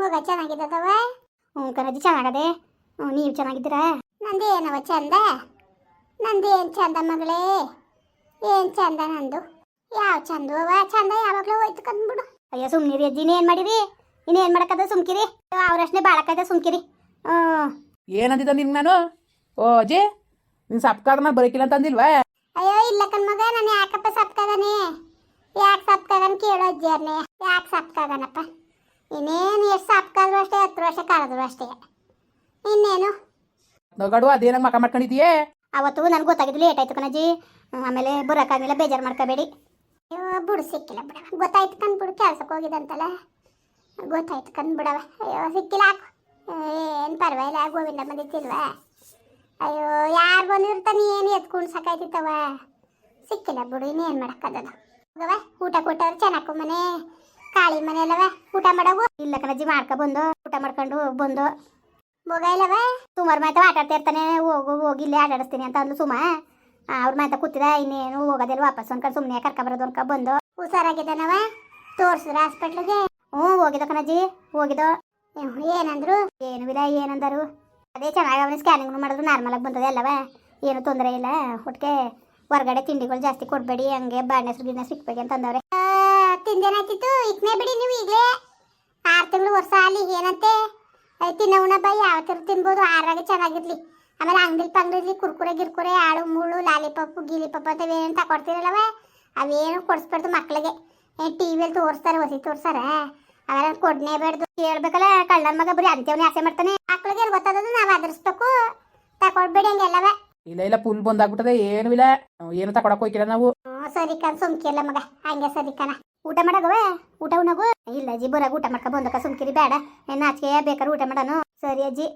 ಮಗ ಚೆನ್ನಾಗಿದ್ದವ ಹ್ಞೂ ಕಣಜ್ಜಿ ಚೆನ್ನಾಗದೆ. ಹ್ಞೂ ನೀವು ಚೆನ್ನಾಗಿದ್ದೀರಾ? ಏನವ ಚಂದ? ನಂದೇನು ಚಂದ ಮಗಳೇ? ಏನು ಚಂದ ನಂದು? ಯಾವ ಚಂದ ಅವ ಚಂದ ಯಾವಾಗಲೂ ಹೋಯ್ತು ಕಂದ್ಬಿಡು. ಅಯ್ಯೋ ಸುಮ್ನಿರಿ ಅಜ್ಜಿ ಇನ್ನೇನು ಮಾಡಿರಿ? ಇನ್ನೇನು ಮಾಡಕ್ಕದ ಸುಮ್ಕಿರಿ? ಅವ್ರಷ್ಟೇ ಬಾಳಕ್ಕದ ಸುಮ್ಕಿರಿ. ಹ್ಞೂ. ಏನಂದಿದ್ದ ನಿನ್ ನಾನು? ಓ ಅಜ್ಜಿ ನಿನ್ ಸಪ್ಕಾರ ನಾನು ಬರೀಕಿಲ್ಲ ಅಂತ ಅಂದಿಲ್ವಾ? ಅಯ್ಯೋ ಇಲ್ಲ ಕಣ್ಮಗ ನಾನು ಯಾಕಪ್ಪ ಸಪ್ಕಾಗನೆ ಯಾಕೆ ಸಪ್ಕಾಗನ್ ಕೇಳೋ ಅನ್ನೇ ಯಾಕೆ ಸಪ್ಕಾಗನಪ್ಪ ಇನ್ನೇನು ಎಷ್ಟು ಸಪ್ಕಾದ್ರು ಅಷ್ಟೇ ಹತ್ತು ವರ್ಷ ಕಳೆದ್ರು ಅಷ್ಟೇ. ಇನ್ನೇನು? ನಗಡು ಅದೇನಾಗ ಮಕ ಮಾಡ್ಕೊಂಡಿದೀಯೇ ಅವತ್ತು ನನಗೆ ಗೊತ್ತಾಗಿದ್ದು ಲೇಟ್ ಆಯ್ತು ಕಣಜಿ. ಆಮೇಲೆ ಬರೋಕ್ಕಾಗಲಿಲ್ಲ ಬೇಜಾರು ಮಾಡ್ಕೋಬೇಡಿ. ಅಯ್ಯೋ ಬಿಡು ಸಿಕ್ಕಿಲ್ಲ ಬಿಡವ. ಗೊತ್ತಾಯ್ತು ಕಂದ್ಬಿಡು ಕೆಲ್ಸಕ್ಕೆ ಹೋಗಿದಂತಲ್ಲ ಗೊತ್ತಾಯ್ತು ಕಂದ್ಬಿಡವ ಅಯ್ಯೋ ಸಿಕ್ಕಿಲ್ಲ ಹಾಕು. ಏನು ಪರವಾಗಿಲ್ಲ ಗೋವಿಂದ ಬಂದಿತ್ತಿಲ್ವಾ ಅಯ್ಯೋ ಯಾರು ಬಂದಿರ್ತಾನೆ ಏನು ಎತ್ಕೊಂಡು ಸಾಕಾಯ್ತಿತ್ತವ ಸಿಕ್ಕಿಲ್ಲ ಬಿಡು ಇನ್ನೇನು ಮಾಡಕ್ಕದದು ಹೋಗವ ಊಟ ಕೊಟ್ಟವ್ರು ಚೆನ್ನಾಕು ಮನೆ ಕಾಳಿ ಮನೆ ಅಲ್ಲವ? ಊಟ ಮಾಡವು ಇಲ್ಲ ಕಣಜಿ ಮಾಡ್ಕ ಬಂದು. ಊಟ ಮಾಡ್ಕೊಂಡು ಬಂದು. ಮಗ ಇಲ್ಲವ? ಸುಮಾರು ಮಾತು ಆಟ ಆಡ್ತಾ ಇರ್ತಾನೆ. ಹೋಗು ಹೋಗಿ ಇಲ್ಲೇ ಆಟಾಡಿಸ್ತೀನಿ ಅಂತ ಅಂದ್ಲು ಸುಮ. ಅವ್ರ ಮಾತ ಕೂತಿದ ಇನ್ನೇನು ಹೋಗೋದಿಲ್ಲ ವಾಪಸ್ ಅನ್ಕೊಂಡು ಸುಮ್ಮನೆ ಕರ್ಕೊಬರೋದು ಅನ್ಕ ಬಂದು. ಹುಷಾರಾಗಿದ್ದಾನವ? ತೋರ್ಸಿದ್ರ ಹಾಸ್ಪಿಟ್ಲಿಗೆ ಹ್ಞೂ ಹೋಗಿದ ಕಣಜ್ಜಿ ಹೋಗಿದ್ದೋ ಏನಂದ್ರು? ಏನು ಇಲ್ಲ ಏನಂದರು? ಅದೇ ಚೆನ್ನಾಗಿ ಅವನು ಸ್ಕ್ಯಾನಿಂಗ್ ಮಾಡಿದ್ರು ನಾರ್ಮಲಾಗಿ ಬಂದದೆ ಅಲ್ಲವ? ಏನು ತೊಂದರೆ ಇಲ್ಲ ಒಟ್ಟಿಗೆ ಹೊರಗಡೆ ತಿಂಡಿಗಳು ಜಾಸ್ತಿ ಕೊಡಬೇಡಿ ಹಂಗೆ ಬಾಣೆ ಗಿಣ್ಣೆ ಸಿಕ್ಬೇಡಿ ಅಂತ ಅಂದವ್ರೆ. ಆ, ತಿಂದೇನಾಯ್ತಿತ್ತು ಇಕ್ನೇ ಬಿಡಿ ನೀವು ಈಗಲೇ. ಆರು ತಿಂಗಳು ವರ್ಷ ಅಲ್ಲಿ ಏನಂತೆ? ತಿನ್ನೋಣ ಬೈ ಯಾವತ್ತರ ತಿನ್ಬೋದು? ಆರಾಗ ಚೆನ್ನಾಗಿರ್ಲಿ. ಆಮೇಲೆ ಅಂಗಡಿ ಪಂಗಡಿಲಿ ಕುರ್ಕುರೆ ಗಿರ್ಕುರೆ ಆಳು ಮುಳ್ಳು ಲಾಲಿಪಾಪು ಗಿಲಿಪಾಪು ಅಂತ ಏನು ತಗೊಡ್ತಿರಲ್ಲವ ಅವೇನು ಕೊಡಿಸ್ಬಾರ್ದು ಮಕ್ಳಿಗೆ. ಟಿ ವಿಯಲ್ಲಿ ತೋರಿಸ್ತಾರೆ ಹೊಸಿ ತೋರ್ಸಾರ ಅವೆಲ್ಲ ಕೊಡ್ನೇಬೇಡ್ದು ಹೇಳ್ಬೇಕಲ್ಲ ಕಳ್ಳನ ಮಗ ಬರೀ ಅಂತ್ಯವನೇ ಆಸೆ ಮಾಡ್ತಾನೆ. ಮಕ್ಕಳಿಗೆ ಏನು ಗೊತ್ತಾದದು ನಾವು ಆಧರಿಸ್ಬೇಕು. ತಗೊಳ್ಬೇಡಿ ಹಂಗೆಲ್ಲವ. ಇಲ್ಲ ಇಲ್ಲ ಫುಲ್ ಬಂದಾಗ್ಬಿಟ್ಟದೆ. ಏನು ಇಲ್ಲ. ಏನು ತಕೊಳಕ್ ಹೋಗಿಲ್ಲ ನಾವು. ಸರಿ ಕಣ್ ಸುಮ್ಕಿಲ್ಲ ಮಗ. ಹಂಗೆ ಸರಿ ಕಣ. ಊಟ ಮಾಡಗವೆ ಊಟ ಉಣಗು ಇಲ್ಲ ಅಜ್ಜಿ ಬರಾಗ ಊಟ ಮಾಡ್ಕೊ ಬಂದಕ್ಕ ಸುಮ್ಕಿರಿ ಬೇಡ. ನಾಚಿಕೆ ಬೇಕಾದ್ರೆ ಊಟ ಮಾಡೋನು. ಸರಿ ಅಜ್ಜಿ.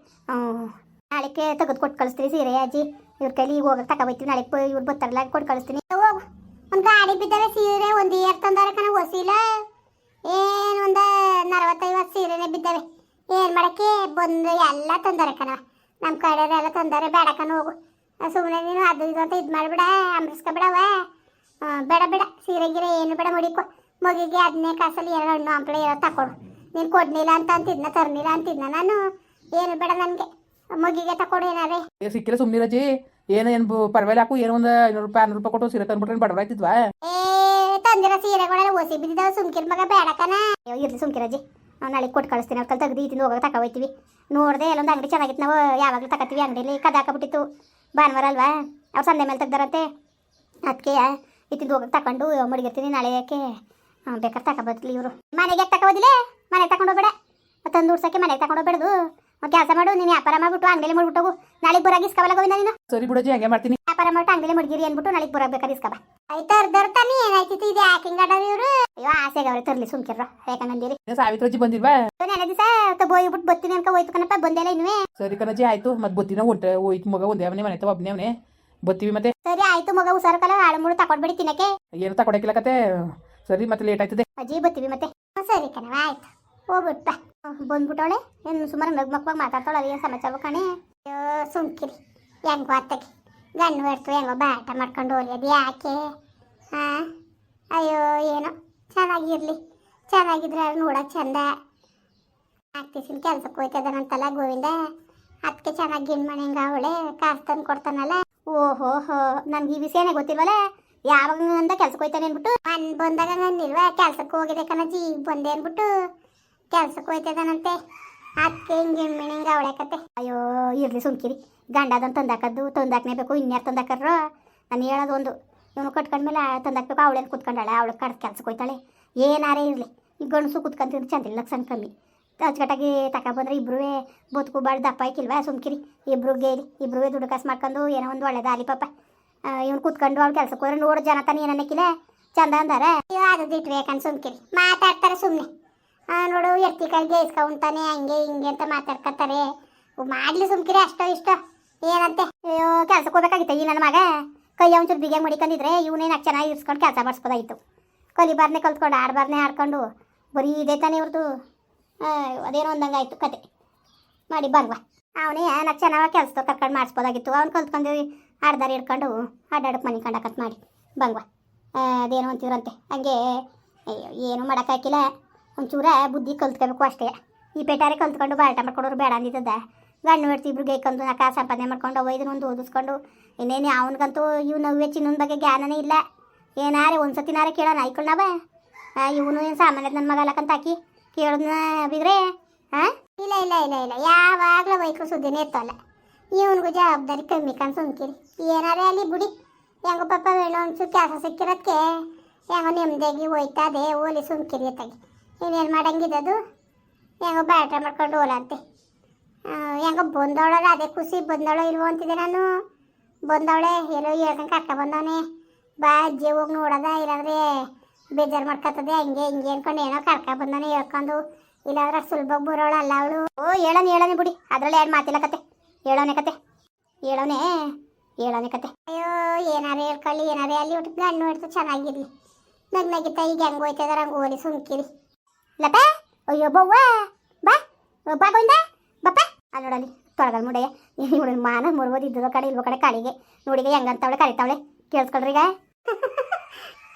ನಾಳೆಕ್ಕೆ ತೆಗೆದು ಕೊಟ್ಟು ಕಳಿಸ್ತೀರಿ ಸೀರೆ ಅಜ್ಜಿ. ಇವ್ರ ಕೈಲಿ ಈಗ ಹೋಗಕ್ಕೆ ತಕ ಬೈತೀವಿ ನಾಳೆ ಇವ್ರು ಬರ್ತಾರಲ್ಲ ಕೊಟ್ಟು ಕಳಿಸ್ತೀನಿ. ಹೋಗು ಒಂದು ಗಾಡಿ ಬಿದ್ದರೆ ಸೀರೆ, ಒಂದು ಏರ್ ತಂದಾರೆ ಕಣ ಹೊಸಿಲ್ಲ ಏನು ಒಂದು ನಲವತ್ತೈವತ್ತು ಸೀರೆನೆ ಬಿದ್ದಾವೆ. ಏನು ಮಾಡೋಕ್ಕೆ? ಬಂದು ಎಲ್ಲ ತಂದಾರೆ ಕಣ. ನಮ್ಮ ಕಡೆಯವರೆಲ್ಲ ತಂದಾರೆ ಬೇಡ ಕಣ, ಹೋಗು. ಸುಮ್ಮನೆ ನೀನು ಅದು ಇದು ಅಂತ ಇದು ಮಾಡಿಬಿಡ ಅಂಬರಿಸ್ಕೊಬಿಡವ ಬೇಡ ಬೇಡ. ಸೀರೆ, ಗಿರೆ ಏನು ಬೇಡ, ಮಡಿಕೊ. ಮಗಿಗೆ ಹದಿನೈದು ಕಾಸಲ್ಲಿ ಎರಡು ಹಣ್ಣು ಹಂಪಳ ಇರೋ ತಕೊಡು. ನೀನು ಕೊಡ್ನಿಲ್ಲ ಅಂತ ಅಂತಿದ್ನ ತರ್ನಿಲ್ಲ ಅಂತಿದ್ನ ನಾನು? ಏನು ಬೇಡ ನನಗೆ. ಮಗಿಗೆ ತಕೊಡು ಏನಾರೇ ಏ ಸಿಕ್ಕಿಲ್ಲ ಸುಮ್ಮನಿರಜಿ ಏನು ಏನು ಪರವಾಗಿಲ್ಲ ಹಾಕು. ಏನೋ ಒಂದು ಐನೂರು ರೂಪಾಯಿ ಆರ್ನೂರು ರೂಪಾಯಿ ಕೊಟ್ಟು ಸೀರೆ ತಂದ್ಬಿಟ್ರೆ ಬಡವರಾಯ್ತಿದ್ವಾ ಏ ತಂದಿರೋ ಸೀರೆಗಳೆಲ್ಲ ಒಸಿ ಬಿದ್ದಿದ್ದಾವೆ ಸುಮ್ಕಿರ ಮಗ ಬೇಡಕನ ಅಯ್ಯೋ ಇರ್ಲಿ ಸುಮ್ಕಿರಜಿ ನಾವು ನಾಳೆ ಕೊಟ್ಟು ಕಳಿಸ್ತೀನಿ. ಅವ್ರ ಕಲ್ ತೆಗ್ದು ಈತಿಂದ ಹೋಗೋಕೆ ತಕ ಹೋಯ್ತೀವಿ. ನೋಡಿದೆ ಎಲ್ಲೊಂದು ಅಂಗಡಿ ಚೆನ್ನಾಗಿತ್ತು ನಾವು. ಯಾವಾಗಲೂ ತಗೋತೀವಿ ಅಂಗಡಿಲಿ. ಕದ ಹಾಕಬಿಟ್ಟಿತ್ತು. ಭಾನುವಾರ ಅಲ್ವಾ? ಅವ್ರು ಸಂಡೆ ಮೇಲೆ ತೆಗ್ದಾರಂತೆ. ಅದಕ್ಕೆ ಇತ್ತಿಂದ ಹೋಗೋಕೆ ತಗೊಂಡು ಮಡಗಿರ್ತೀನಿ ನಾಳೆಗೆ ಬೇಕಾದ್ರೆ ಬದಲಿ ಇವರು. ಮನೆಗೆ ತಗೋದಿಲ್ಲ ಮನೆಗೆ ತಗೊಂಡೋಗ್ಬೇಡ ತಂದು ಉಡ್ಸಕ್ಕೆ ಮನೆಗೆ ತಗೊಂಡೋಗ್ಬೇಡದು ಮತ್ತೆ ಕೆಲಸ ಮಾಡು ನೀನು ವ್ಯಾಪಾರ ಮಾಡ್ಬಿಟ್ಟು ಅಂಗಡಿಲಿ ಮಾಡ್ಬಿಟ್ಟು ನಾಳೆಗೆ ಬರಾಗ ಇಸ್ಕಬಲ್ಲ ಗೋವಿಂದ ನೀನು? ಸರಿ ಬಿಡೋಜಿ ಹಂಗೆ ಮಾಡ್ತೀನಿ. ವ್ಯಾಪಾರ ಮಾಡ್ಬಿಟ್ಟು ಅಂಗಡಿಲಿ ಮುಡ್ಗಿರಿ ಅಂದ್ಬಿಟ್ಟು ನಾಳೆಗೆ ಬರಾಗ ಬೇಕಾದ್ರೆ ಇಸ್ಕಬ ಆಯ್ತು ಅರ್ಧರ್ತಾನೆ ಏನಾಯ್ತಿತ್ತು ಇದು ಯಾಕಿಂಗ್ ಆಡೋದು ಇವರು? ಅಯ್ಯೋ ಆಸೆಗೆ ಅವ್ರೆ ತರಲಿ ಸುಮ್ಕಿರ್ರ. ಹೇಗಂದಿರಿ ಸಾವಿತ್ರಜಿ ಬಂದಿರ್ವಾ ಬಂದಿಲ್ವಾ ನೆನೆ ದಿವಸ ಹೋಗ್ಬಿಟ್ಟು ಬತ್ತೀನಿ ಅನ್ಕ ಹೋಯ್ತು ಕಣಪ್ಪ ಬಂದೆಲ್ಲ ಇನ್ನುವೆ. ಸರಿ ಕಣಜಿ ಆಯ್ತು. ಮತ್ತೆ ಬತ್ತಿನ ಹೊಂಟೆ ಹೋಯ್ತು ಮಗ ಒಂದೇ ಅವನೇ ಮನೆ ತವ ಒಬ್ಬನೇ ಅವನೇ. ಬತ್ತೀವಿ ಮತ್ತೆ. ಸರಿ ಆಯ್ತು ಮಗ ಹುಷಾರು ಕಲ ಹಾಳು ಮುಳು ತಕೊಂಡ್ಬಿಡಿ ತಿನ್ನಕ್ಕೆ. ಏನು ತಕೊಡಕ್ಕಿಲ್ಲ ಕತೆ. ಸರಿ ಮತ್ತೆ ಲೇಟ್ ಆಯ್ತದೆ. ಅಜ್ಜಿ ಬರ್ತೀವಿ ಮತ್ತೆ. ಹ್ಮ್, ಸರಿ ಕಣವ ಆಯ್ತು. ಹೋಗ್ಬಿಟ್ಟ ಹ್ಮ್, ಬಂದ್ಬಿಟ್ಟವಳೆ? ಏನು ಸುಮಾರು ನಗ್ ಮಕ್ವಾಗ ಮಾತಾಡ್ತಾಳೆ ಏನು ಸಮಾಚಾರ ಕಣೆ. ಅಯ್ಯೋ ಸುಮ್ಕಿರಿ. ಹೆಂಗೋ ಅತ್ತಗೆ ಗಂಡು ಹೊಡ್ತು ಹೆಂಗೋ ಬಾಟ ಮಾಡ್ಕೊಂಡು ಹೋಗ್ಲಿ ಅದು ಯಾಕೆ? ಹಾಂ? ಅಯ್ಯೋ ಏನೋ. ಚೆನ್ನಾಗಿರ್ಲಿ. ಚೆನ್ನಾಗಿದ್ರೆ ನೋಡೋಕೆ ಚಂದ. ಆಗ್ತಿಸಿನ ಕೆಲ್ಸಕ್ಕೆ ಹೋಯ್ತದನಂತಲ್ಲ ಗೋವಿಂದ. ಅದಕ್ಕೆ ಚೆನ್ನಾಗಿ ಗಿಣ್ ಮನೆ ಅವಳೆ ಕಾಸು ತಂದು ಕೊಡ್ತಾನಲ್ಲ ಓಹೋ ಹೋ ನನಗೆ ಈ ವಿಷಯನೇ ಗೊತ್ತಿಲ್ವಲ್ಲ ಯಾವಾಗ ಕೆಲಸಕ್ಕೆ ಕೆಲ್ಸಕ್ಕೆ ಹೋಯ್ತಾನೆ ಅನ್ಬಿಟ್ಟು ಮನ್ ಬಂದಾಗ ಇಲ್ವಾ ಕೆಲ್ಸಕ್ಕೆ ಹೋಗಿದೆ ಕಣಜಿ ಬಂದೆ ಅಂದ್ಬಿಟ್ಟು ಕೆಲ್ಸಕ್ಕೆ ಹೋಯ್ತದನಂತೆ. ಅದಕ್ಕೆ ಹಿಂಗೆ ಹಿಂಗೆ ಅವಳೆ ಕತೆ ಅಯ್ಯೋ, ಇರಲಿ ಸುಮ್ಕಿರಿ. ಗಂಡ ಅದನ್ನು ತಂದಾಕದ್ದು ತಂದಾಕನೇ ಬೇಕು ಇನ್ಯಾರು ತಂದಾಕರೋ ನಾನು ಹೇಳೋದು ಒಂದು. ಇವನು ಕಟ್ಕೊಂಡ್ಮೇಲೆ ತಂದಾಕ್ಬೇಕು, ಅವಳೇನು ಕುತ್ಕೊಂಡಾಳೆ? ಅವಳು ಕಡ್ ಕೆಲ್ಸಕ್ಕೆ ಹೋಯ್ತಾಳೆ. ಏನಾರೇ ಇರಲಿ. ಈ ಗಂಡಸು ಕುತ್ಕೊಂತಿದ್ರೆ ಚಂದಿಲ್ಲ ಲಕ್ಷಣ ಕಮ್ಮಿ. ಅಚ್ಚುಕಟ್ಟಾಗಿ ತಗೊಬಂದ್ರೆ ಇಬ್ಬರೂ ಬದುಕು ಬಾಳ್ ದಪ್ಪ ಆಯ್ಕಿಲ್ವಾ? ಸುಮ್ಕಿರಿ. ಇಬ್ರು ಗೇಲಿ ಇಬ್ರು ದುಡ್ಡು ಕಾಸು ಮಾಡ್ಕೊಂಡು ಏನೋ ಒಂದು ಒಳ್ಳೆ ದಾರಿ ಪಾಪ. ಇವ್ನು ಕುತ್ಕೊಂಡು ಅವ್ನು ಕೆಲ್ಸಕ್ಕೆ ಹೋದ್ರೆ ನೋಡು ಜನ ತಾನೇ ಏನಕ್ಕಿಲ್ಲ ಚಂದ ಅಂದಾರ. ದಿಟ್ರೆ ಯಾಕಂದ್ ಸುಮ್ಕಿರಿ. ಮಾತಾಡ್ತಾರೆ ಸುಮ್ಮನೆ ನೋಡು ಎರ್ತಿಕಾಯಿ ಗೇಸ್ಕೊಂತಾನೆ ಹಂಗೆ ಹಿಂಗೆ ಅಂತ ಮಾತಾಡ್ಕೊತಾರೆ ಮಾಡ್ಲಿ ಸುಮ್ಕಿರಿ ಅಷ್ಟೋ ಇಷ್ಟೋ. ಏನಂತೆ? ಅಯ್ಯೋ ಕೆಲ್ಸಕ್ಕೆ ಹೋಗ್ಬೇಕಾಗಿತ್ತು ಈ ನನ್ನ ಮಗ. ಕೈ ಒಂಚೂರು ಬಿಗೆ ಮಡಿಕೊಂಡಿದ್ರೆ ಇವನೇನು ಚೆನ್ನಾಗಿ ಇರ್ಸ್ಕೊಂಡು ಕೆಲಸ ಮಾಡಿಸ್ಬೋದಾಗಿತ್ತು ಕಲಿಬಾರ್ನೆ ಕಲ್ತ್ಕೊಂಡು ಆಡ್ಬಾರ್ನೆ ಆಡ್ಕೊಂಡು ಬರೀ ಇದೇ ತಾನೇ ಇವ್ರದ್ದು ಅದೇನೋ ಒಂದಂಗೆ ಆಯಿತು ಕತೆ. ಮಾಡಿ ಬರ್ವಾ ಅವನೇ ನಾಲ್ಕು ಚೆನ್ನಾಗಿ ಕೆಲಸ ಕರ್ಕೊಂಡು ಮಾಡಿಸ್ಬೋದಾಗಿತ್ತು ಅವ್ನು ಕಲ್ತ್ಕೊಂಡು ಆಡ್ದಾರಿ ಹಿಡ್ಕೊಂಡು ಅಡ್ಡಾಡಕ್ಕೆ ಮನೆ ಕಂಡಕತ್ ಮಾಡಿ. ಬಂಗ್ವ ಅದೇನು ಅಂತಿದ್ರಂತೆ. ಹಂಗೆ ಏನೂ ಮಾಡೋಕ್ಕಾಗಿಲ್ಲ ಒಂಚೂರ ಬುದ್ಧಿ ಕಲ್ತ್ಕೋಬೇಕು ಅಷ್ಟೇ. ಈ ಪೇಟಾರೆ ಕಲ್ತ್ಕೊಂಡು ಬಾಲ್ಟ ಮಾಡ್ಕೊಡೋರು ಬೇಡ ಅಂದಿದ್ದದ. ಗಂಡು ಹೆಡ್ತಿ ಇಬ್ರು ಗೇಕಂದು ನಾ ಕಾಸು ಸಂಪಾದನೆ ಮಾಡ್ಕೊಂಡು ಅವ ಇದನ್ನೊಂದು ಓದಿಸ್ಕೊಂಡು, ಇನ್ನೇನು ಅವನಿಗಂತೂ ಇವ್ ನವ್ವೆ ಚಿನ್ನನ ಬಗ್ಗೆ ಜ್ಞಾನನೇ ಇಲ್ಲ. ಏನಾರೆ ಒಂದು ಸತಿನಾರೆ ಕೇಳೋಣ ಆಯ್ಕೊಂಡವ ಇವನು ಏನು ಸಾಮಾನ್ಯದ ನನ್ನ ಮಗ ಅಲ್ಲಕ್ಕಂತ ಹಾಕಿ ಕೇಳೋದನ್ನ ಬಿದ್ರೆ ಹಾಂ ಇಲ್ಲ ಇಲ್ಲ ಇಲ್ಲ ಇಲ್ಲ. ಯಾವಾಗಲೂ ವೈಕಲ್ ಸುದ್ದಿನೇ ಇತ್ತಲ್ಲ. ಇವನಿಗೂ ಜವಾಬ್ದಾರಿ ಕಮ್ಮಿ ಕಣ್ ಸುಮ್ಕಿರಿ ಏನಾರೇ ಅಲ್ಲಿ ಬಿಡಿ. ಹೆಂಗೋ ಪಾಪ ಹೇಳೋ ಅನ್ಸು ಕೆಲಸ ಸಿಕ್ಕಿರೋದಕ್ಕೆ ಹೆಂಗೋ ನೆಮ್ಮದಿಯಾಗಿ ಹೋಯ್ತದೆ ಓಲಿ ಸುಮ್ಕಿರಿ ಅತ್ತಾಗಿ ಇನ್ನೇನು ಮಾಡಂಗಿದ್ದದು ಹೆಂಗೋ ಬ್ಯಾಟ್ರ ಮಾಡ್ಕೊಂಡು ಓಲಂತೆ ಹೆಂಗೋ ಬಂದವಳಲ್ಲ ಅದೇ ಖುಷಿ, ಬಂದವಳೋ ಇಲ್ವೋ ಅಂತಿದ್ದೆ ನಾನು. ಬಂದವಳೆ, ಎಲ್ಲೋ ಹೇಳ್ಕೊಂಡು ಕರ್ಕ ಬಂದವನೆ. ಬಾ, ಅಜ್ಜಿ ಹೋಗಿ ನೋಡದ, ಇಲ್ಲಾಂದ್ರೆ ಬೇಜಾರು ಮಾಡ್ಕೊತದೆ ಹಂಗೆ ಹಿಂಗೆ ಅನ್ಕೊಂಡು ಏನೋ ಕರ್ಕ ಬಂದಾನೆ ಹೇಳ್ಕೊಂಡು. ಇಲ್ಲಾಂದ್ರೆ ಸುಲಭ ಬರೋಳಲ್ಲ ಅವಳು. ಓ ಹೇಳೋಣ ಬಿಡಿ. ಅದರಲ್ಲಿ ಎರಡು ಮಾತಿಲ್ಲ ಕತೆ. ಹೇಳೋನೆ ಕತೆ. ಹೇಳೋನೆ ಹೇಳೋನೆ ಕತೆ. ಅಯ್ಯೋ ಏನಾರೇ ಹೇಳ್ಕೊಳ್ಳಿ ಏನಾರೇ ಅಲ್ಲಿ ಒಟ್ಟು ಗಣ್ಣು ಹಿಡ್ತು ಚೆನ್ನಾಗಿರ್ಲಿ. ನಗ್ ನಗಿತ ಈಗ ಹೆಂಗ್ ಹೋಯ್ತದಾರ ಹಂಗೆ ಹೋಲಿ ಸುಮ್ಕಿರಿ. ಲಪ ಅಯ್ಯೋ ಬವ್ವ ಬಾ ಬಾ ಗೋವಿಂದ ಬಪ್ಪ ಅಲ್ಲಿ ನೋಡಲಿ ತೊಳಗಲ್ ಮುಡೆಯ ಇವಳು ಮಾನ ಮುರ್ಬೋದು ಇದ್ದದ ಕಡೆ ಇಲ್ವ ಕಡೆ ಕಾಳಿಗೆ ನೋಡಿಗ ಹೆಂಗಂತವಳೆ ಕರಿತಾವಳೆ. ಕೇಳಿಸ್ಕೊಳ್ರಿ ಈಗ.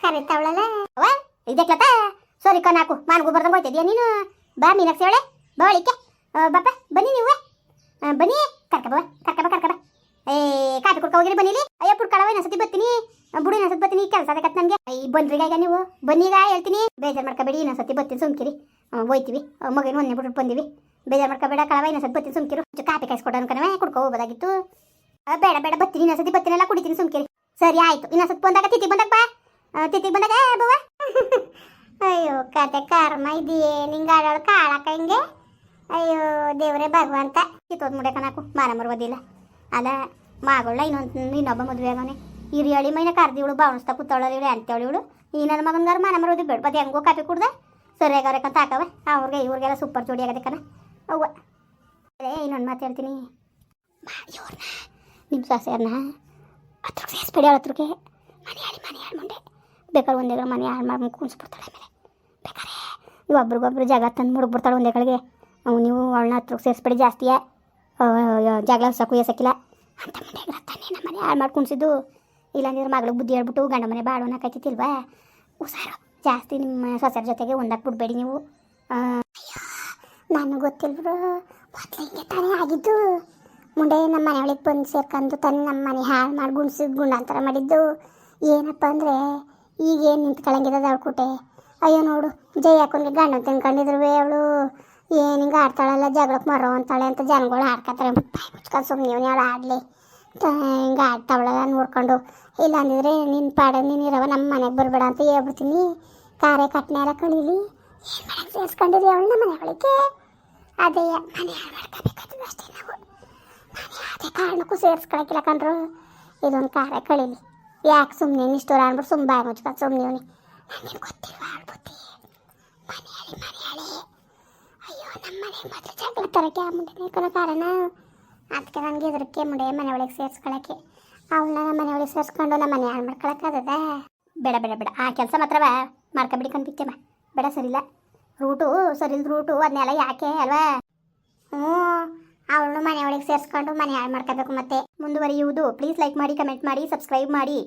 ಕರಿತಾವಳಲ್ಲ. ಅವ್ವ ಇದಕ್ಲತ ಸರಿ ಕನಾಕು ಮಾನ್ಗೂ ಬರ್ದಂಗೆ ಹೋಯ್ತಿದ್ಯಾ ನೀನು? ಬಾ ಮೀನಾಕ್ಷಿ ಅವಳೆ ಬಾ ಬಪ್ಪ ಬನ್ನಿ ನೀವು. ಬನ್ನಿ ಕರ್ಕಬ ಕರ್ಕಬ ಕರ್ಕಬ ಏ, ಕಾಫಿ ಕುಡ್ಕ ಹೋಗಿರಿ ಬನ್ನಿಲಿ ಅಯ್ಯೋ ಪುಡ್ಕಳವ ಇನ್ನೊಂದ್ಸತಿ ಬರ್ತೀನಿ ಬುಡಿ ಇನ್ನೊಂದ್ಸತಿ ಬರ್ತೀನಿ ಕೆಲಸ ಅದಕ್ಕೆ ನನಗೆ ಈ ಬಂದ್ರಿಗ ಈಗ ನೀವು? ಬನ್ನೀಗ, ಹೇಳ್ತೀನಿ. ಬೇಜಾರು ಮಾಡ್ಕೋಬೇಡಿ ಇನ್ನೊಂದ್ಸತಿ ಬರ್ತೀನಿ ಸುಮ್ಕಿರಿ. ಹೋಯ್ತೀವಿ. ಮಗನ ಒಂದೇ ಬಿಟ್ಟು ಬಂದಿವಿ. ಬೇಜಾರು ಮಾಡ್ಕೋಬೇಡ, ಕಳವ ಇನ್ನೊಂದ್ಸತಿ ಬರ್ತೀನಿ ಸುಮ್ಕಿರು. ಕಾಫಿ ಕಾಯಿಸ್ಕೊಡ ಅನ್ಕನವೆ ಕುಡ್ಕೊ ಹೋಗೋದಾಗಿತ್ತು ಬೇಡ ಬೇಡ ಬರ್ತೀನಿ ಇನ್ನೊಂದ್ಸತಿ ಬರ್ತೀನಲ್ಲ ಕುಡಿತೀನಿ ಸುಮ್ಕಿರಿ. ಸರಿ, ಆಯ್ತು. ಇನ್ನೊಂದ್ಸತಿ ಬಂದಾಗ ತಿಥಿ ಬಂದಾಗ ಬಾ. ತಿತಿ ಬಂದಾಗ ಬವ ಅಯ್ಯೋ, ಕತೆ, ಕರ್ಮ ಇದೆಯೇ ನಿಂಗೆ ಆಡೋಳು ಕಾಳಕ್ಕ ಹಿಂಗೆ. ದೇವ್ರೇ ಭಗವಂತ ಕಿತ್ತೋದ್ ಮುಡೆ ಮಾನ ಮಾರ ಮರ್ಬೋದಿಲ್ಲ ಅಲ್ಲ ಮಗಳ ಇನ್ನೊಂದು ಇನ್ನೊಬ್ಬ ಮದುವೆ ಆಗವನೆ ಹಿರಿಯಳಿ ಮೈನ ಕರ್ದಿ ಇವಳು ಬಾವಣಿಸ್ತಾ ಕೂತವಳು ಇವಳು ಅಂತೇಳಿ ಇವಳು ಈ ನನ್ನ ಮಗನ್ಗಾರ ಮಾನ ಮರೋದು ಬೇಡ್ಬದು ಹೆಂಗೋ ಕಾಫಿ ಕುಡ್ದೆ ಸರಿಯಾಗವ್ರಕ್ಕಂತ ಹಾಕವ ಅವ್ರಿಗೆ, ಇವ್ರಿಗೆಲ್ಲ ಸೂಪರ್ ಜೋಡಿ ಆಗದಕ್ಕನ. ಅವ್ವ. ಅದೇ ಇನ್ನೊಂದು ಮಾತು ಹೇಳ್ತೀನಿ. ಇವ್ರನ್ನ ನಿಮ್ಮ ಸೊಸೆಯರ್ನ ಹತ್ರಕ್ಕೆ ಸೇರಿಸ್ಬೇಡಿ ಅವಳ ಹತ್ರಕ್ಕೆ. ಮನೆ ಹಾಳಿ ಮನೆ ಹಾಳು ಮುಂಡೆ ಬೇಕಾದ್ರೆ ಒಂದೇ ಮನೆ ಹಾಳು ಮಾಡಿ ಕುಣಿಸ್ಬಿಡ್ತಾಳೆ ಆಮೇಲೆ. ಬೇಕಾರೆ, ಇವು ಒಬ್ರಿಗೊಬ್ರು ಜಾಗ ತಂದು ಮುಡುಗ್ಬಿಡ್ತಾಳೆ ಒಂದೇ ಕಡೆಗೆ. ಅವ್ ನೀವು ಅವಳನ್ನ ಹತ್ರ ಸೇರಿಸ್ಬಿಡಿ ಜಾಸ್ತಿಯೇ ಜಗಳ ಸಕು ಎಸಕ್ಕಿಲ್ಲ. ಅಂತ ಮನೆ ತಾನೇ ನಮ್ಮ ಮನೆ ಹಾಳು ಮಾಡಿ ಕುಣಿಸಿದ್ದು ಇಲ್ಲಾಂದ್ರೆ ಮಗಳಿಗೆ ಬುದ್ಧಿ ಹೇಳ್ಬಿಟ್ಟು ಗಂಡ ಮನೆ ಬಾಳೋನ ಕಾಯ್ತಿತ್ತಿಲ್ವಾ ಹುಷಾರು. ಜಾಸ್ತಿ ನಿಮ್ಮ ಸೊಸೆರ ಜೊತೆಗೆ ಒಂದಾಕ್ಬಿಡ್ಬೇಡಿ ನೀವು. ನಾನು ನನಗೆ ಗೊತ್ತಿಲ್ಲ ಬಿಡು ಮೊದ್ಲು ಹಿಂಗೆ ತಾನೇ ಆಗಿದ್ದು. ಮುಂಡೆ ನಮ್ಮ ಮನೆಯೊಳಗೆ ಬಂದು ಸೇರ್ಕೊಂಡು ತಾನೇ ನಮ್ಮ ಮನೆ ಹಾಳು ಮಾಡಿ ಗುಂಡ್ಸಿದ್ದು ಗುಂಡಾಂತರ ಮಾಡಿದ್ದು. ಏನಪ್ಪ ಅಂದರೆ ಈಗೇನು ನಿಂತ್ಕೊಳ್ಳಂಗಿರೋದು ಅವಳು ಕುಟೆ? ಅಯ್ಯೋ ನೋಡು ಜೈ ಹಾಕೊಂಡ್ಗೆ ಗಂಡ ತಿನ್ಕೊಂಡಿದ್ರು ಅವಳು. ಏನು ಆಡ್ತಾಳಲ್ಲ ಜಗಳಕ್ಕೆ ಮರೋ ಅಂತಾಳೆ ಅಂತ ಜನಗಳು ಆಡ್ಕೊತಾರೆ ಬಾಯಿ ಮುಚ್ಕೊಂಡು ಸುಮ್ಮನೆ ಅವಳು ಆಡಲಿ ಹಿಂಗೆ ಆಡ್ತಾವಳಲ್ಲ ನೋಡ್ಕೊಂಡು ಇಲ್ಲ ಅಂದಿದ್ರೆ ನಿನ್ನ ಪಾಡ, ನೀನು ಇರವ ನಮ್ಮ ಮನೆಗೆ ಬರಬೇಡ ಅಂತ ಹೇಳ್ಬಿಡ್ತೀನಿ. ಕಾರೆ ಕಟ್ನೆ ಎಲ್ಲ ಕಳೀಲಿ ಏನು ಅವಳು ನಮ್ಮ ಮನೆ ಒಳಗೆ? ಅದೇ, ಮನೆ ಹಾಳು ಮಾಡ್ಕೋಬೇಕಾಯ್ತದ ಅಷ್ಟೇ ನಾವು. ಮನೆ ಅದೇ ಕಾರಣಕ್ಕೂ ಸೇರಿಸ್ಕೊಳಕ್ಕಿಲ್ಲ ಕಣ್ರು. ಇದೊಂದು ಕಾರ್ಯ ಕಳೀಲಿ. ಯಾಕೆ ಸುಮ್ಮನೆ ಇಷ್ಟೋರ ಅಂದ್ಬಿಟ್ಟು ಸುಮ್ಮ ಬಾಯಿ ಮುಚ್ಕೊಂಡು ಸುಮ್ಮನೆ ನನಗೆ ಗೊತ್ತಿಲ್ವಾ ಆಡ್ಬಿಟ್ಟು ಮನೆ ಹಾಳಿ. ಮನೆ ಹಾಳಿ ಅಯ್ಯೋ ನಮ್ಮ ಮನೆಗೆ ಮಾತ್ರ ಜಗಳ ತರಕ್ಕೆ ಮುಂದೆ ಕಾರಣ? ಅದಕ್ಕೆ ನನಗೆ ಇದಕ್ಕೆ ಮುಂಡೆ ಮನೆ ಒಳಗೆ ಸೇರಿಸ್ಕೊಳಕ್ಕೆ. ಅವಳನ್ನ ನಮ್ಮ ಮನೆ ಒಳಗೆ ಸೇರಿಸ್ಕೊಂಡು ನಮ್ಮ ಮನೆ ಹಾಳು ಮಾಡ್ಕೊಳಕ್ಕಾಗದ ಬೇಡ ಬೇಡ ಬೇಡ. ಆ ಕೆಲಸ ಮಾತ್ರವ ಮಾಡ್ಕೊಬಿಡಿ ಕಣ್ಪಿಚ್ಚಮ್ಮ ಬೇಡ ಸರಿಲ್ಲ ರೂಟು ಸರಿಲ್ದ ರೂಟು. ಅದನ್ನೆಲ್ಲ ಯಾಕೆ ಅಲ್ವಾ? ಹ್ಞೂ. ಅವಳು ಮನೆ ಒಳಗೆ ಸೇರಿಸ್ಕೊಂಡು ಮನೆ ಹಾಳು ಮಾಡ್ಕೋಬೇಕು ಮತ್ತೆ. ಮುಂದುವರಿಯುವುದು. ಪ್ಲೀಸ್ ಲೈಕ್ ಮಾಡಿ, ಕಮೆಂಟ್ ಮಾಡಿ, ಸಬ್ಸ್ಕ್ರೈಬ್ ಮಾಡಿ.